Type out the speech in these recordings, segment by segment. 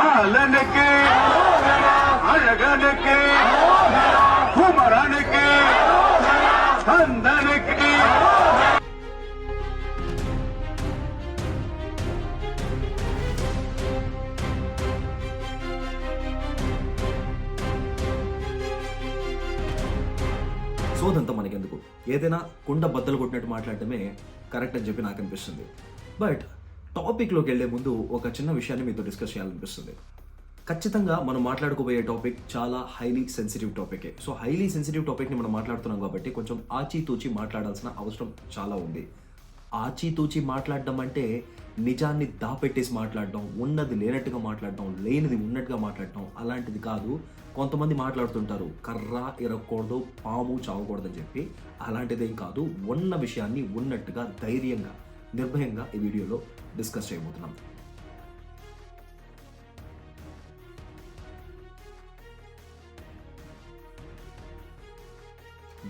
పాలనకే అడగనకే కుమరానికి అందనకే సోదంతా మనకెందుకు? ఏదైనా కుండ బద్దలు కొట్టినట్టు మాట్లాడటమే కరెక్ట్ అని చెప్పి నాకు అనిపిస్తుంది. బట్ టాపిక్లోకి వెళ్ళే ముందు ఒక చిన్న విషయాన్ని మీతో డిస్కస్ చేయాలనిపిస్తుంది. ఖచ్చితంగా మనం మాట్లాడుకోబోయే టాపిక్ చాలా హైలీ సెన్సిటివ్ టాపికే సో హైలీ సెన్సిటివ్ టాపిక్ని మనం మాట్లాడుతున్నాం కాబట్టి కొంచెం ఆచితూచి మాట్లాడాల్సిన అవసరం చాలా ఉంది. ఆచితూచి మాట్లాడడం అంటే నిజాన్ని దాపెట్టేసి మాట్లాడడం ఉన్నది లేనట్టుగా మాట్లాడడం లేనిది ఉన్నట్టుగా మాట్లాడడం అలాంటిది కాదు. కొంతమంది మాట్లాడుతుంటారు కర్ర ఇరగకూడదు పాము చావకూడదని చెప్పి. అలాంటిదేం కాదు. ఉన్న విషయాన్ని ఉన్నట్టుగా ధైర్యంగా నిర్భయంగా ఈ వీడియోలో డిస్కస్ చేయబోతున్నాం.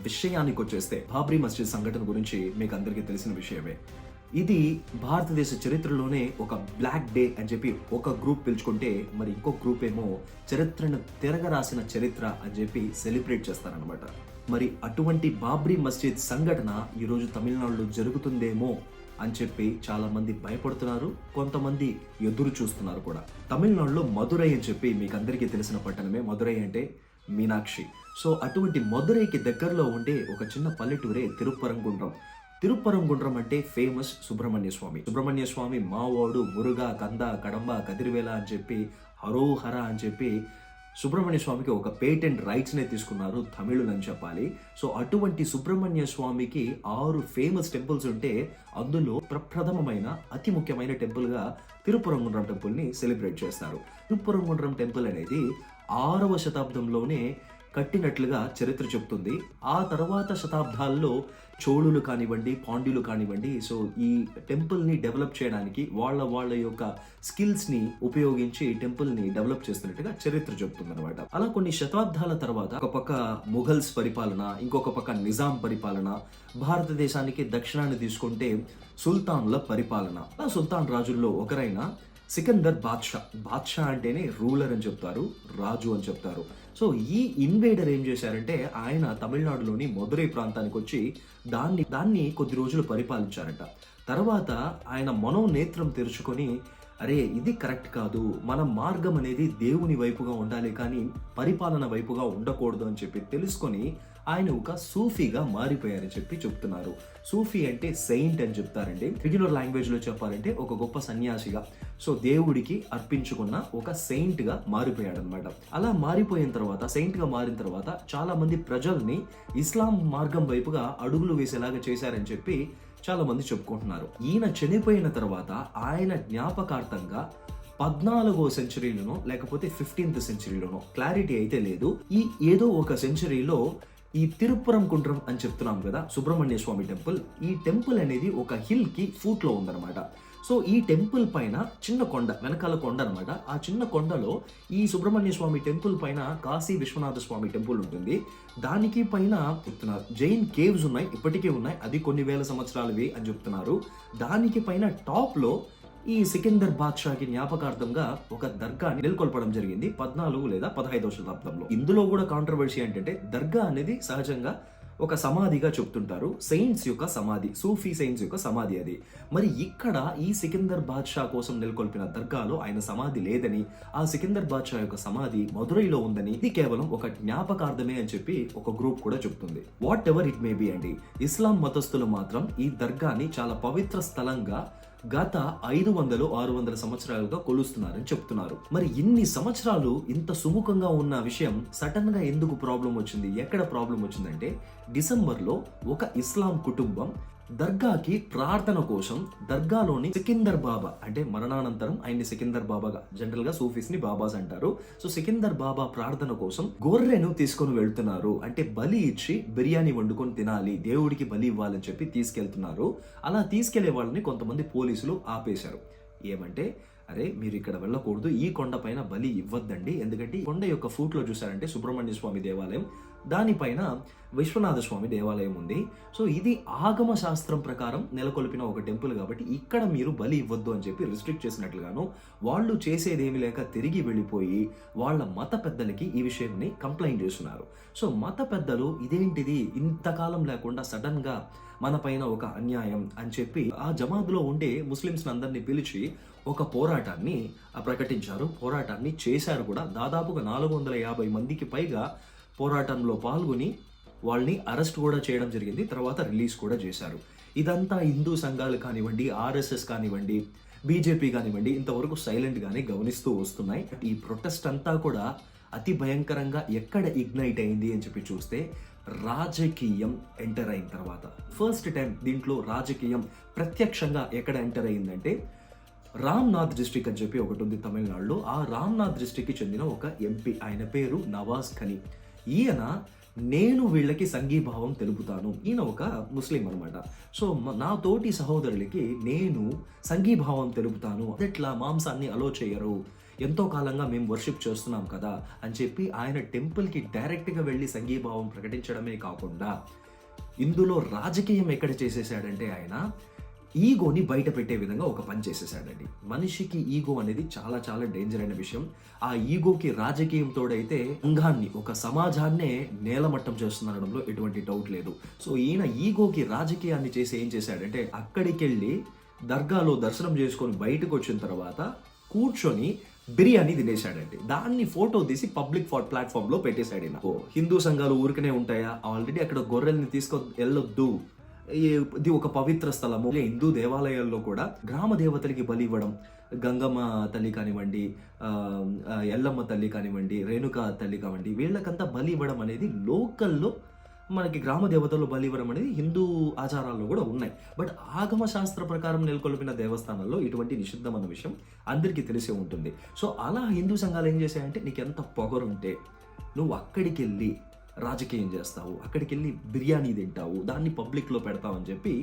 విషయానికి వచ్చేస్తే బాబ్రీ మస్జిద్ సంఘటన గురించి మీకు అందరికీ తెలిసిన విషయమే. ఇది భారతదేశ చరిత్రలోనే ఒక బ్లాక్ డే అని చెప్పి ఒక గ్రూప్ పిలుచుకుంటే మరి ఇంకో గ్రూప్ ఏమో చరిత్రను తిరగరాసిన చరిత్ర అని చెప్పి సెలబ్రేట్ చేస్తారనమాట మరి అటువంటి బాబ్రీ మస్జిద్ సంఘటన ఈరోజు తమిళనాడులో జరుగుతుందేమో అని చెప్పి చాలా మంది భయపడుతున్నారు కొంతమంది ఎదురు చూస్తున్నారు కూడా. తమిళనాడులో మదురై అని చెప్పి మీకు అందరికీ తెలిసిన పట్టణమే మధురై అంటే మీనాక్షి. సో అటువంటి మదురైకి దగ్గరలో ఉండే ఒక చిన్న పల్లెటూరే తిరుప్పరంగుండ్రం తిరుప్పరంగుండ్రం అంటే ఫేమస్ సుబ్రహ్మణ్య స్వామి. సుబ్రహ్మణ్య స్వామి మావోడు మురుగా కంద కడంబ కదిరివేల అని చెప్పి హరోహర అని చెప్పి సుబ్రహ్మణ్య స్వామికి ఒక పేటెంట్ రైట్స్నే తీసుకున్నారు తమిళులు అని చెప్పాలి. సో అటువంటి సుబ్రహ్మణ్య స్వామికి ఆరు ఫేమస్ టెంపుల్స్ ఉంటే అందులో ప్రప్రథమమైన అతి ముఖ్యమైన టెంపుల్గా తిరుపురంగుండ్రం టెంపుల్ని సెలబ్రేట్ చేస్తారు. తిరుపురంగుండ్రం టెంపుల్ అనేది ఆరవ శతాబ్దంలోనే కట్టినట్లుగా చరిత్ర చెప్తుంది. ఆ తర్వాత శతాబ్దాల్లో చోళులు కానివ్వండి పాండ్యులు కానివ్వండి సో ఈ టెంపుల్ని డెవలప్ చేయడానికి వాళ్ళ వాళ్ళ యొక్క స్కిల్స్ని ఉపయోగించి టెంపుల్ని డెవలప్ చేస్తున్నట్టుగా చరిత్ర చెప్తుంది అనమాట అలా కొన్ని శతాబ్దాల తర్వాత ఒక పక్క ముఘల్స్ పరిపాలన ఇంకొక పక్క నిజాం పరిపాలన భారతదేశానికి దక్షిణాన్ని తీసుకుంటే సుల్తాన్ల పరిపాలన. ఆ సుల్తాన్ రాజుల్లో ఒకరైన సికందర్ బాద్షా. బాద్షా అంటేనే రూలర్ అని చెప్తారు రాజు అని చెప్తారు. సో ఈ ఇన్వేడర్ ఏం చేశారంటే ఆయన తమిళనాడులోని మదురై ప్రాంతానికి వచ్చి దాన్ని దాన్ని కొద్ది రోజులు పరిపాలించారట. తర్వాత ఆయన మనోనేత్రం తెరుచుకొని అరే ఇది కరెక్ట్ కాదు. మన మార్గం అనేది దేవుని వైపుగా ఉండాలి కానీ పరిపాలన వైపుగా ఉండకూడదు అని చెప్పి తెలుసుకొని ఆయన ఒక సూఫీగా మారిపోయారని చెప్పి చెప్తున్నారు. సూఫీ అంటే సెయింట్ అని చెప్తారండి. రెగ్యులర్ లాంగ్వేజ్లో చెప్పాలంటే ఒక గొప్ప సన్యాసిగా సో దేవుడికి అర్పించుకున్న ఒక సెయింట్గా మారిపోయాడనమాట. అలా మారిపోయిన తర్వాత సెయింట్గా మారిన తర్వాత చాలామంది ప్రజల్ని ఇస్లాం మార్గం వైపుగా అడుగులు వేసేలాగా చేశారని చెప్పి చాలామంది చెప్పుకుంటున్నారు. ఈయన చనిపోయిన తర్వాత ఆయన జ్ఞాపకార్థంగా పద్నాలుగో సెంచరీలోనో లేకపోతే ఫిఫ్టీన్త్ సెంచరీలోనో క్లారిటీ అయితే లేదు. ఈ ఏదో ఒక సెంచరీలో ఈ తిరుపురం కుండ్రం అని చెప్తున్నాం కదా సుబ్రహ్మణ్య స్వామి టెంపుల్ ఈ టెంపుల్ అనేది ఒక హిల్కి ఫూట్లో ఉందన్నమాట. సో ఈ టెంపుల్ పైన చిన్న కొండ వెనకాల కొండ అనమాట ఆ చిన్న కొండలో ఈ సుబ్రహ్మణ్య స్వామి టెంపుల్ పైన కాశీ విశ్వనాథ స్వామి టెంపుల్ ఉంటుంది. దానికి పైన చెప్తున్నారు జైన్ కేవ్స్ ఉన్నాయి ఇప్పటికీ ఉన్నాయి. అది కొన్ని వేల సంవత్సరాలవి అని చెప్తున్నారు. దానికి పైన టాప్లో ఈ సికిందర్ బాద్షాకి జ్ఞాపకార్థంగా ఒక దర్గాని నెలకొల్పడం జరిగింది పద్నాలుగు లేదా పదహైదవ శతాబ్దంలో. ఇందులో కూడా కాంట్రవర్సీ ఏంటంటే దర్గా అనేది సహజంగా ఒక సమాధిగా చెప్తుంటారు. సెయింట్స్ యొక్క సమాధి సూఫీ సెయింట్స్ యొక్క సమాధి అది. మరి ఇక్కడ ఈ సికిందర్ బాద్షా కోసం నెలకొల్పిన దర్గాలో ఆయన సమాధి లేదని ఆ సికిందర్ బాద్షా యొక్క సమాధి మదురైలో ఉందని ఇది కేవలం ఒక జ్ఞాపకార్థమే అని చెప్పి ఒక గ్రూప్ కూడా చెప్తుంది. Whatever it may be అండి. ఇస్లాం మతస్థులు మాత్రం ఈ దర్గాని చాలా పవిత్ర స్థలంగా గత ఐదు వందలు ఆరు వందల సంవత్సరాలుగా కొలుస్తున్నారని చెప్తున్నారు. మరి ఇన్ని సంవత్సరాలు ఇంత సుముఖంగా ఉన్న విషయం సడన్గా ఎందుకు ప్రాబ్లం వచ్చింది? ఎక్కడ ప్రాబ్లం వచ్చిందంటే డిసెంబర్లో ఒక ఇస్లాం కుటుంబం దర్గాకి ప్రార్థన కోసం దర్గాలోని సికిందర్ బాబా అంటే మరణానంతరం ఆయన్ని సికిందర్ బాబాగా జనరల్గా సూఫీస్ని బాబాస్ అంటారు. సో సికిందర్ బాబా ప్రార్థన కోసం గొర్రెను తీసుకొని వెళ్తున్నారు. అంటే బలి ఇచ్చి బిర్యానీ వండుకొని తినాలి దేవుడికి బలి ఇవ్వాలని చెప్పి తీసుకెళ్తున్నారు. అలా తీసుకెళ్ళే వాళ్ళని కొంతమంది పోలీసులు ఆపేశారు. ఏమంటే అరే మీరు ఇక్కడ వెళ్ళకూడదు. ఈ కొండ పైన బలి ఇవ్వద్దండి. ఎందుకంటే ఈ కొండ యొక్క ఫూట్లో చూసారంటే సుబ్రహ్మణ్య స్వామి దేవాలయం దానిపైన విశ్వనాథ స్వామి దేవాలయం ఉంది. సో ఇది ఆగమ శాస్త్రం ప్రకారం నెలకొల్పిన ఒక టెంపుల్ కాబట్టి ఇక్కడ మీరు బలి ఇవ్వద్దు అని చెప్పి రిస్ట్రిక్ట్ చేసినట్లుగాను వాళ్ళు చేసేదేమి లేక తిరిగి వెళ్ళిపోయి వాళ్ళ మత పెద్దలకి ఈ విషయాన్ని కంప్లైంట్ చేస్తున్నారు. సో మత పెద్దలు ఇదేంటిది? ఇంతకాలం లేకుండా సడన్గా మన పైన ఒక అన్యాయం అని చెప్పి ఆ జమాత్లో ఉండే ముస్లిమ్స్ అందరినీ పిలిచి ఒక పోరాటాన్ని ప్రకటించారు పోరాటాన్ని చేశారు కూడా. దాదాపుగా నాలుగు వందల యాభై మందికి పైగా పోరాటంలో పాల్గొని వాళ్ళని అరెస్ట్ కూడా చేయడం జరిగింది తర్వాత రిలీజ్ కూడా చేశారు. ఇదంతా హిందూ సంఘాలు కానివ్వండి ఆర్ఎస్ఎస్ కానివ్వండి బీజేపీ కానివ్వండి ఇంతవరకు సైలెంట్గానే గమనిస్తూ వస్తున్నాయి. ఈ ప్రొటెస్ట్ అంతా కూడా అతి భయంకరంగా ఎక్కడ ఇగ్నైట్ అయింది అని చెప్పి చూస్తే రాజకీయం ఎంటర్ అయిన తర్వాత. ఫస్ట్ టైం దీంట్లో రాజకీయం ప్రత్యక్షంగా ఎక్కడ ఎంటర్ అయిందంటే రామ్నాథ్ డిస్ట్రిక్ట్ అని చెప్పి ఒకటి ఉంది తమిళనాడులో. ఆ రామ్నాథ్ డిస్ట్రిక్ట్కి చెందిన ఒక ఎంపీ ఆయన పేరు నవాజ్ ఖనీ. ఈయన నేను వీళ్ళకి సంఘీభావం తెలుపుతాను. ఈయన ఒక ముస్లిం అనమాట సో నా తోటి సహోదరులకి నేను సంఘీభావం తెలుపుతాను. అదెట్లా మాంసాన్ని అలో చేయరు. ఎంతో కాలంగా మేము వర్షిప్ చేస్తున్నాం కదా అని చెప్పి ఆయన టెంపుల్కి డైరెక్ట్గా వెళ్ళి సంఘీభావం ప్రకటించడమే కాకుండా ఇందులో రాజకీయం ఎక్కడ చేసేసాడంటే ఆయన ఈగోని బయట పెట్టే విధంగా ఒక పని చేసేసాడండి మనిషికి ఈగో అనేది చాలా చాలా డేంజర్ అయిన విషయం. ఆ ఈగోకి రాజకీయం తోడైతే సంఘాన్ని ఒక సమాజాన్నే నేలమట్టం చేస్తుందనడంలో ఎటువంటి డౌట్ లేదు. సో ఈయన ఈగోకి రాజకీయాన్ని చేసి ఏం చేశాడంటే అక్కడికి వెళ్ళి దర్గాలో దర్శనం చేసుకొని బయటకు వచ్చిన తర్వాత కూర్చొని బిర్యానీ తినేశాడండి. దాన్ని ఫోటో తీసి పబ్లిక్ ఫార్ ప్లాట్ఫామ్లో పెట్టేశాడు ఓ హిందూ సంఘాలు ఊరికనే ఉంటాయా? ఆల్రెడీ అక్కడ గొర్రెల్ని తీసుకొని వెళ్ళొద్దు. ఇది ఒక పవిత్ర స్థలము. హిందూ దేవాలయాల్లో కూడా గ్రామ దేవతలకి బలి ఇవ్వడం గంగమ్మ తల్లి కానివ్వండి ఎల్లమ్మ తల్లి కానివ్వండి రేణుక తల్లి కానివ్వండి వీళ్ళకంతా బలి ఇవ్వడం అనేది లోకల్లో మనకి గ్రామ దేవతలు బలి ఇవ్వడం అనేది హిందూ ఆచారాల్లో కూడా ఉన్నాయి. బట్ ఆగమ శాస్త్ర ప్రకారం నెలకొల్పిన దేవస్థానాల్లో ఇటువంటి నిషిద్ధం అన్న విషయం అందరికీ తెలిసే ఉంటుంది. సో అలా హిందూ సంఘాలు ఏం చేశాయంటే నీకు ఎంత పొగరుంటే నువ్వు అక్కడికి వెళ్ళి రాజకీయం చేస్తావు అక్కడికి వెళ్ళి బిర్యానీ తింటావు దాన్ని పబ్లిక్లో పెడతావని చెప్పి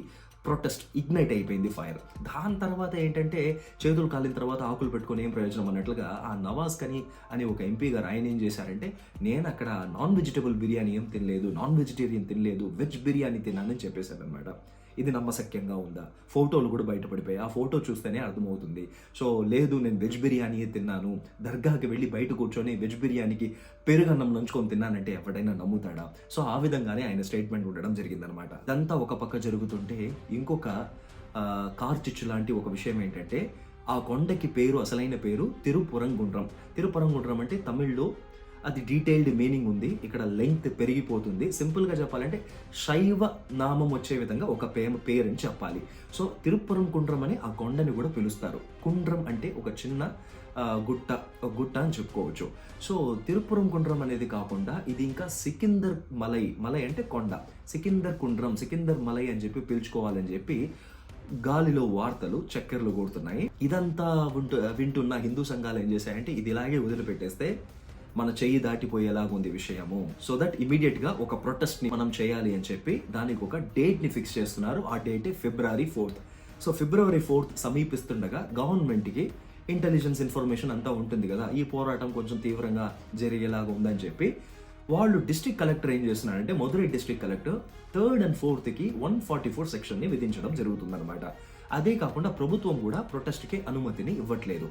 ప్రొటెస్ట్ ఇగ్నైట్ అయిపోయింది ఫైర్. దాని తర్వాత ఏంటంటే చేతులు కాలిన తర్వాత ఆకులు పెట్టుకొని ఏం ప్రయోజనం అన్నట్లుగా ఆ నవాజ్ కని అని ఒక ఎంపీ గారు ఆయన ఏం చేశారంటే నేను అక్కడ నాన్ వెజిటబుల్ బిర్యానీ ఏం తినలేదు నాన్ వెజిటేరియన్ తినలేదు వెజ్ బిర్యానీ తిన్నానని చెప్పేశారు అనమాట ఇది నమ్మశక్యంగా ఉందా? ఫోటోలు కూడా బయటపడిపోయాయి. ఆ ఫోటో చూస్తేనే అర్థమవుతుంది. సో లేదు నేను వెజ్ బిర్యానీ తిన్నాను. దర్గాకి వెళ్ళి బయట కూర్చొని వెజ్ బిర్యానీకి పెరుగన్నం నంచుకొని తిన్నానంటే ఎవడైనా నమ్ముతాడా? సో ఆ విధంగానే ఆయన స్టేట్మెంట్ ఉండడం జరిగిందనమాట ఇదంతా ఒక పక్క జరుగుతుంటే ఇంకొక కార్ కార్చిచ్చు లాంటి ఒక విషయం ఏంటంటే ఆ కొండకి పేరు అసలైన పేరు తిరుపురంగుండ్రం. తిరుపురంగుండ్రం అంటే తమిళ్ళో అది డీటెయిల్డ్ మీనింగ్ ఉంది. ఇక్కడ లెంగ్త్ పెరిగిపోతుంది. సింపుల్గా చెప్పాలంటే శైవ నామం వచ్చే విధంగా ఒక పే పేరు అని చెప్పాలి. సో తిరుపురం కుండ్రం అని ఆ కొండని కూడా పిలుస్తారు. కుండ్రం అంటే ఒక చిన్న గుట్ట ఒక గుట్ట అని చెప్పుకోవచ్చు. సో తిరుపురం కుండ్రం అనేది కాకుండా ఇది ఇంకా సికిందర్ మలై మలై అంటే కొండ. సికిందర్ కుండ్రం సికిందర్ మలై అని చెప్పి పిలుచుకోవాలని చెప్పి గాలిలో వార్తలు చక్కెరలు కొడుతున్నాయి. ఇదంతా వింటు వింటున్న హిందూ సంఘాలు ఏం చేశాయంటే ఇది ఇలాగే వదిలిపెట్టేస్తే మన చెయ్యి దాటిపోయేలాగా ఉంది విషయము. సో దట్ ఇమీడియట్గా ఒక ప్రొటెస్ట్ని మనం చేయాలి అని చెప్పి దానికి ఒక డేట్ని ఫిక్స్ చేస్తున్నారు. ఆ డేటే February fourth so February fourth సమీపిస్తుండగా గవర్నమెంట్కి ఇంటెలిజెన్స్ ఇన్ఫర్మేషన్ అంతా ఉంటుంది కదా. ఈ పోరాటం కొంచెం తీవ్రంగా జరిగేలాగా ఉందని చెప్పి వాళ్ళు డిస్ట్రిక్ట్ కలెక్టర్ ఏం చేస్తున్నారంటే Madurai district collector third and ఫోర్త్కి one forty four సెక్షన్ని విధించడం జరుగుతుందన్నమాట. అదే కాకుండా ప్రభుత్వం కూడా ప్రొటెస్ట్కి అనుమతిని ఇవ్వట్లేదు.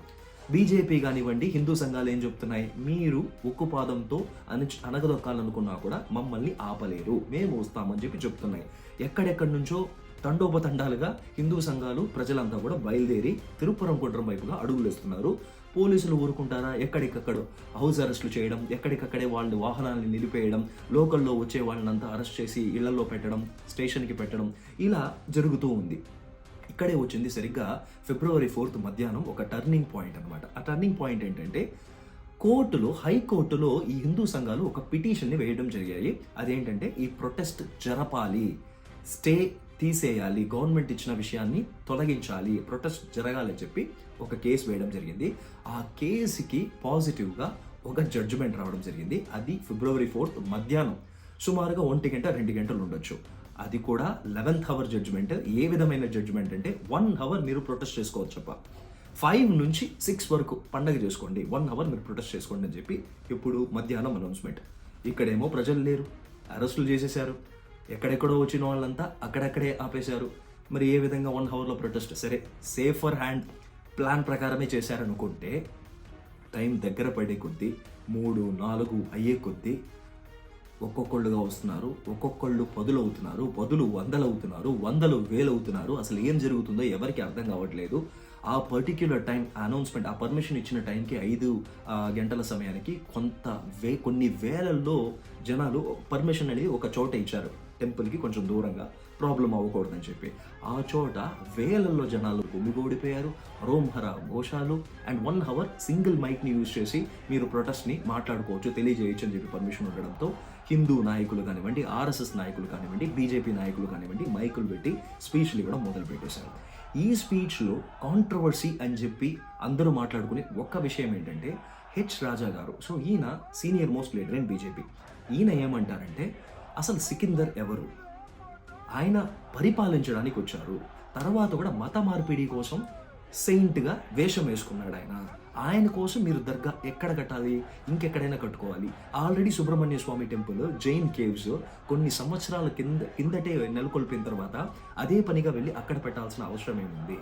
బీజేపీ కానివ్వండి హిందూ సంఘాలు ఏం చెప్తున్నాయి? మీరు ఉక్కుపాదంతో అణచ అనగదొక్కాలనుకున్నా కూడా మమ్మల్ని ఆపలేరు. మేము వస్తామని చెప్పి చెప్తున్నాయి. ఎక్కడెక్కడి నుంచో తండోపతండాలుగా హిందూ సంఘాలు ప్రజలంతా కూడా బయలుదేరి తిరుపురం గుండ్రం వైపుగా అడుగులేస్తున్నారు. పోలీసులు ఊరుకుంటారా? ఎక్కడికక్కడ హౌస్ అరెస్టులు చేయడం ఎక్కడికక్కడే వాళ్ళు వాహనాలను నిలిపేయడం లోకల్లో వచ్చే వాళ్ళనంతా అరెస్ట్ చేసి ఇళ్ళలో పెట్టడం స్టేషన్కి పెట్టడం ఇలా జరుగుతూ ఉంది. ఇక్కడే వచ్చింది సరిగ్గా ఫిబ్రవరి ఫోర్త్ మధ్యాహ్నం ఒక టర్నింగ్ పాయింట్ అన్నమాట. ఆ టర్నింగ్ పాయింట్ ఏంటంటే కోర్టులో హైకోర్టులో ఈ హిందూ సంఘాలు ఒక పిటిషన్ని వేయడం జరిగాయి. అదేంటంటే ఈ ప్రొటెస్ట్ జరపాలి స్టే తీసేయాలి గవర్నమెంట్ ఇచ్చిన విషయాన్ని తొలగించాలి ప్రొటెస్ట్ జరగాలని చెప్పి ఒక కేసు వేయడం జరిగింది. ఆ కేసుకి పాజిటివ్గా ఒక జడ్జిమెంట్ రావడం జరిగింది. అది ఫిబ్రవరి ఫోర్త్ మధ్యాహ్నం. సుమారుగా ఒంటి గంట రెండు గంటలు ఉండొచ్చు. అది కూడా లెవెన్త్ అవర్ జడ్జ్మెంట్ ఏ విధమైన జడ్జ్మెంట్ అంటే వన్ అవర్ మీరు ప్రొటెస్ట్ చేసుకోవచ్చు అప్ప ఫైవ్ నుంచి సిక్స్ వరకు పండగ చేసుకోండి. వన్ అవర్ మీరు ప్రొటెస్ట్ చేసుకోండి అని చెప్పి ఇప్పుడు మధ్యాహ్నం అనౌన్స్మెంట్ ఇక్కడేమో ప్రజలు లేరు. అరెస్టులు చేసేశారు. ఎక్కడెక్కడో వచ్చిన వాళ్ళంతా అక్కడక్కడే ఆపేశారు. మరి ఏ విధంగా వన్ అవర్లో ప్రొటెస్ట్ సరే సేఫర్ హ్యాండ్ ప్లాన్ ప్రకారమే చేశారనుకుంటే టైం దగ్గర పడే కొద్దీ మూడు నాలుగు అయ్యే కొద్దీ ఒక్కొక్కళ్ళుగా వస్తున్నారు ఒక్కొక్కళ్ళు పదులు అవుతున్నారు పదులు వందలు అవుతున్నారు వందలు వేలు అవుతున్నారు అసలు ఏం జరుగుతుందో ఎవరికి అర్థం కావట్లేదు. ఆ పర్టిక్యులర్ టైం అనౌన్స్మెంట్ ఆ పర్మిషన్ ఇచ్చిన టైంకి ఐదు గంటల సమయానికి కొంత వే కొన్ని వేలల్లో జనాలు పర్మిషన్ అనేది ఒక చోట ఇచ్చారు. టెంపుల్కి కొంచెం దూరంగా. ప్రాబ్లం అవ్వకూడదని చెప్పి. ఆ చోట వేలల్లో జనాలు గుమిగూడిపోయారు. రోంహర ఘోషాలు అండ్ వన్ అవర్ సింగిల్ మైక్ని యూజ్ చేసి మీరు ప్రొటెస్ట్ని మాట్లాడుకోవచ్చు తెలియజేయచ్చు అని చెప్పి పర్మిషన్ ఉండడంతో. హిందూ నాయకులు కానివ్వండి ఆర్ఎస్ఎస్ నాయకులు కానివ్వండి బీజేపీ నాయకులు కానివ్వండి మైకులు పెట్టి స్పీచ్లు ఇవ్వడం మొదలు పెట్టేశారు ఈ స్పీచ్లో కాంట్రవర్సీ అని చెప్పి అందరూ మాట్లాడుకునే ఒక్క విషయం ఏంటంటే హెచ్ రాజా గారు సో ఈయన senior most leader in BJP. ఈయన ఏమంటారంటే అసలు సికిందర్ ఎవరు? ఆయన పరిపాలించడానికి వచ్చారు తర్వాత కూడా మత మార్పిడి కోసం సెయింట్గా వేషం వేసుకున్నాడు ఆయన ఆయన కోసం మీరు దర్గా ఎక్కడ కట్టాలి? ఇంకెక్కడైనా కట్టుకోవాలి. Already Subrahmanya Swami temple Jain caves కొన్ని సంవత్సరాల కింద కిందటే నెలకొల్పిన తర్వాత అదే పనిగా వెళ్ళి అక్కడ పెట్టాల్సిన అవసరం ఏముంది?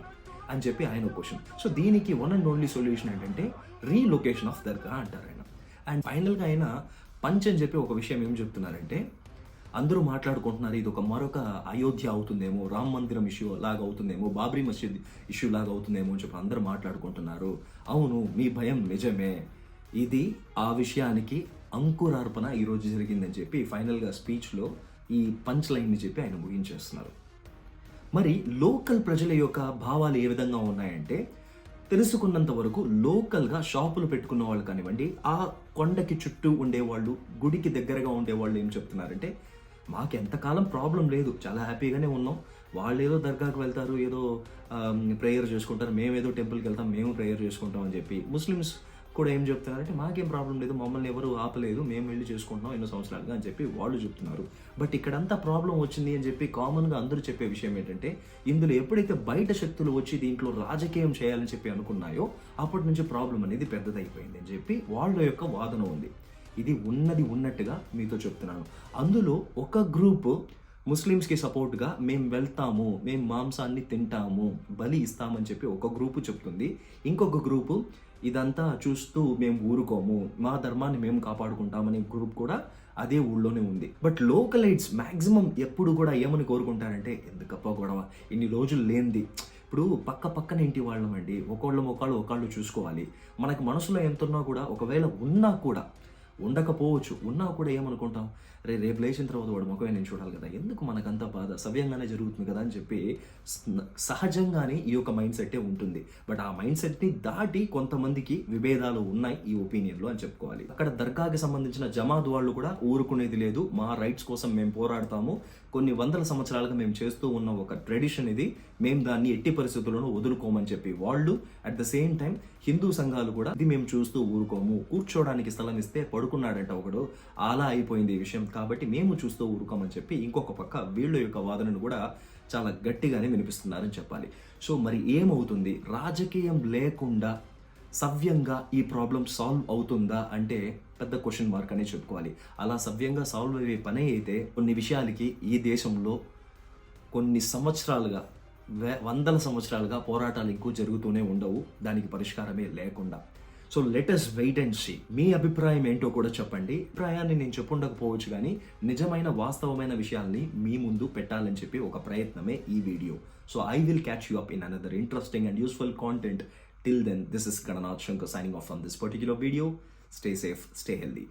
అని చెప్పి ఆయన క్వశ్చన్ సో దీనికి వన్ అండ్ ఓన్లీ సొల్యూషన్ ఏంటంటే రీలొకేషన్ ఆఫ్ దర్గా అంటారు ఆయన. అండ్ ఫైనల్గా ఆయన పంచ్ అని చెప్పి ఒక విషయం ఏం చెప్తున్నారంటే అందరూ మాట్లాడుకుంటున్నారు ఇది ఒక మరొక అయోధ్య అవుతుందేమో రామ్ మందిరం ఇష్యూ లాగా అవుతుందేమో బాబ్రీ మసీద్ ఇష్యూ లాగా అవుతుందేమో అని చెప్పి అందరూ మాట్లాడుకుంటున్నారు. అవును మీ భయం నిజమే. ఇది ఆ విషయానికి అంకురార్పణ ఈరోజు జరిగిందని చెప్పి ఫైనల్గా స్పీచ్లో ఈ పంచ్ లైన్ని చెప్పి ఆయన ముగించేస్తున్నారు. మరి లోకల్ ప్రజల యొక్క భావాలు ఏ విధంగా ఉన్నాయంటే తెలుసుకున్నంత వరకు లోకల్గా షాపులు పెట్టుకున్న వాళ్ళు కానివ్వండి ఆ కొండకి చుట్టూ ఉండేవాళ్ళు గుడికి దగ్గరగా ఉండేవాళ్ళు ఏం చెప్తున్నారంటే మాకు ఎంతకాలం ప్రాబ్లం లేదు. చాలా హ్యాపీగానే ఉన్నాం. వాళ్ళు ఏదో దర్గాకు వెళ్తారు ఏదో ప్రేయర్ చేసుకుంటారు. మేము ఏదో టెంపుల్కి వెళ్తాం మేము ప్రేయర్ చేసుకుంటాం అని చెప్పి ముస్లిమ్స్ కూడా ఏం చెప్తున్నారంటే మాకేం ప్రాబ్లం లేదు మమ్మల్ని ఎవరు ఆపలేదు మేము వెళ్ళి చేసుకుంటున్నాం ఎన్నో సంవత్సరాలుగా అని చెప్పి వాళ్ళు చెప్తున్నారు. బట్ ఇక్కడంతా ప్రాబ్లం వచ్చింది అని చెప్పి కామన్గా అందరూ చెప్పే విషయం ఏంటంటే ఇందులో ఎప్పుడైతే బయట శక్తులు వచ్చి దీంట్లో రాజకీయం చేయాలని చెప్పి అనుకున్నాయో అప్పటి నుంచి ప్రాబ్లం అనేది పెద్దదైపోయింది అని చెప్పి వాళ్ళ యొక్క వాదన ఉంది. ఇది ఉన్నది ఉన్నట్టుగా మీతో చెప్తున్నాను. అందులో ఒక గ్రూప్ ముస్లిమ్స్కి సపోర్ట్గా మేము వెళ్తాము మేము మాంసాన్ని తింటాము బలి ఇస్తామని చెప్పి ఒక గ్రూపు చెప్తుంది. ఇంకొక గ్రూపు ఇదంతా చూస్తూ మేము ఊరుకోము మా ధర్మాన్ని మేము కాపాడుకుంటామనే గ్రూప్ కూడా అదే ఊళ్ళోనే ఉంది. బట్ లోకలైట్స్ మ్యాక్సిమం ఎప్పుడు కూడా ఏమని కోరుకుంటారంటే ఎందుకప్ప గొడవ? ఇన్ని రోజులు లేనిది. ఇప్పుడు పక్క పక్కన ఇంటి వాళ్ళం అండి ఒకళ్ళు ఒకళ్ళు ఒకళ్ళు చూసుకోవాలి. మనకు మనసులో ఎంత ఉన్నా కూడా ఒకవేళ ఉన్నా కూడా ఉండకపోవచ్చు. ఉన్నా కూడా ఏమనుకుంటాం? రే రేపు లేచిన తర్వాత వాడు ముఖమే నేను చూడాలి కదా. ఎందుకు మనకంత బాధ? సవ్యంగానే జరుగుతుంది కదా అని చెప్పి సహజంగానే ఈ యొక్క మైండ్ సెట్టే ఉంటుంది. బట్ ఆ మైండ్ సెట్ని దాటి కొంతమందికి విభేదాలు ఉన్నాయి ఈ ఒపీనియన్లో అని చెప్పుకోవాలి. అక్కడ దర్గాకి సంబంధించిన జమాత్ వాళ్ళు కూడా ఊరుకునేది లేదు. మా రైట్స్ కోసం మేము పోరాడతాము. కొన్ని వందల సంవత్సరాలుగా మేము చేస్తూ ఉన్న ఒక ట్రెడిషన్ ఇది. మేము దాన్ని ఎట్టి పరిస్థితుల్లోనూ వదులుకోమని చెప్పి వాళ్ళు at the same time Hindu సంఘాలు కూడా ఇది మేము చూస్తూ ఊరుకోము. కూర్చోడానికి స్థలం ఇస్తే పడుకున్నాడంట ఒకడు. అలా అయిపోయింది ఈ విషయం. కాబట్టి మేము చూస్తూ ఊరుకోమని చెప్పి ఇంకొక పక్క వీళ్ళ యొక్క వాదనను కూడా చాలా గట్టిగానే వినిపిస్తున్నారని చెప్పాలి. సో మరి ఏమవుతుంది? రాజకీయం లేకుండా సవ్యంగా ఈ ప్రాబ్లం సాల్వ్ అవుతుందా? అంటే పెద్ద క్వశ్చన్ మార్క్ అనే చెప్పుకోవాలి. అలా సవ్యంగా సాల్వ్ అయ్యే పని అయితే కొన్ని విషయాలకి ఈ దేశంలో కొన్ని సంవత్సరాలుగా వే వందల సంవత్సరాలుగా పోరాటాలు ఎక్కువ జరుగుతూనే ఉండవు. దానికి పరిష్కారమే లేకుండా. So let's wait and see మీ అభిప్రాయం ఏంటో కూడా చెప్పండి. అభిప్రాయాన్ని నేను చెప్పుండకపోవచ్చు కానీ నిజమైన వాస్తవమైన విషయాల్ని మీ ముందు పెట్టాలని చెప్పి ఒక ప్రయత్నమే ఈ video. So I will catch you up in another interesting and useful content till then this is Gananath Shankar signing off from this particular video stay safe stay healthy